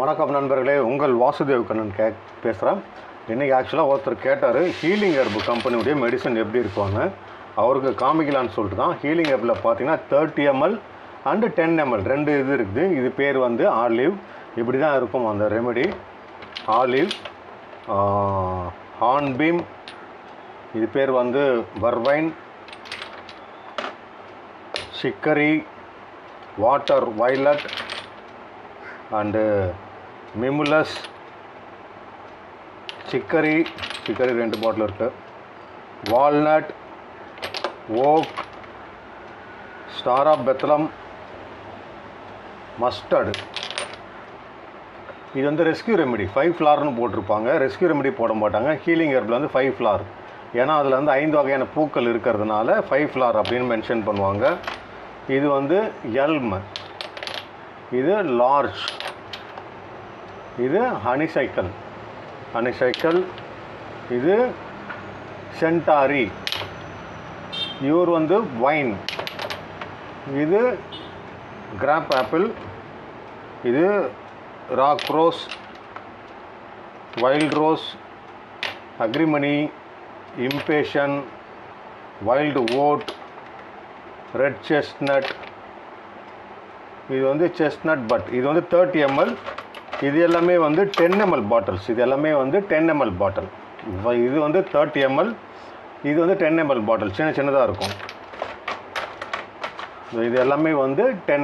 வணக்கம் நண்பர்களே. உங்கள் வாசுதேவ் கண்ணன் கே பேசுகிறேன் இன்றைக்கி ஆக்சுவலாக ஒருத்தர் கேட்டார் ஹீலிங் ஹெர்பு கம்பெனியுடைய மெடிசன் எப்படி இருக்குவாங்க அவருக்கு காமிக்கலான்னு சொல்லிட்டு தான். ஹீலிங் ஹெர்பில் பார்த்தீங்கன்னா thirty ml and ten ml ரெண்டு இது இருக்குது. இது பேர் வந்து ஆலிவ் இப்படி தான் இருக்கும் அந்த ரெமெடி ஆலிவ் ஹான்பீம் இது பேர் வந்து vervain chicory water violet and mimulus chicory chicory ரெண்டு பாட்டில் இருக்குது walnut oak star of Bethlehem mustard இது வந்து ரெஸ்கியூ ரெமெடி ஃபைவ் ஃப்ளார்னு போட்டிருப்பாங்க. ரெஸ்கியூ ரெமெடி போட மாட்டாங்க. ஹீலிங் ஹெர்பில் வந்து ஃபைவ் ஃப்ளார் ஏன்னா அதில் வந்து ஐந்து வகையான பூக்கள் இருக்கிறதுனால ஃபைவ் ஃப்ளார் அப்படின்னு மென்ஷன் பண்ணுவாங்க. இது வந்து எல்ம் இது லார்ஜ் இது ஹனிசைக்கிள் ஹனிசைக்கிள் இது சென்டாரி இவர் வந்து வைன் இது கிராப் ஆப்பிள் இது rock rose wild rose agrimony impatiens wild oat red chestnut இது வந்து செஸ்ட்நட் பட் இது வந்து தேர்ட்டி எம்எல் இது எல்லாமே வந்து டென் எம்எல் பாட்டில்ஸ் இது எல்லாமே வந்து டென் எம்எல் பாட்டில் இது வந்து தேர்ட்டி எம்எல் இது வந்து டென் எம்எல் பாட்டில் சின்ன சின்னதாக இருக்கும். இது எல்லாமே வந்து டென்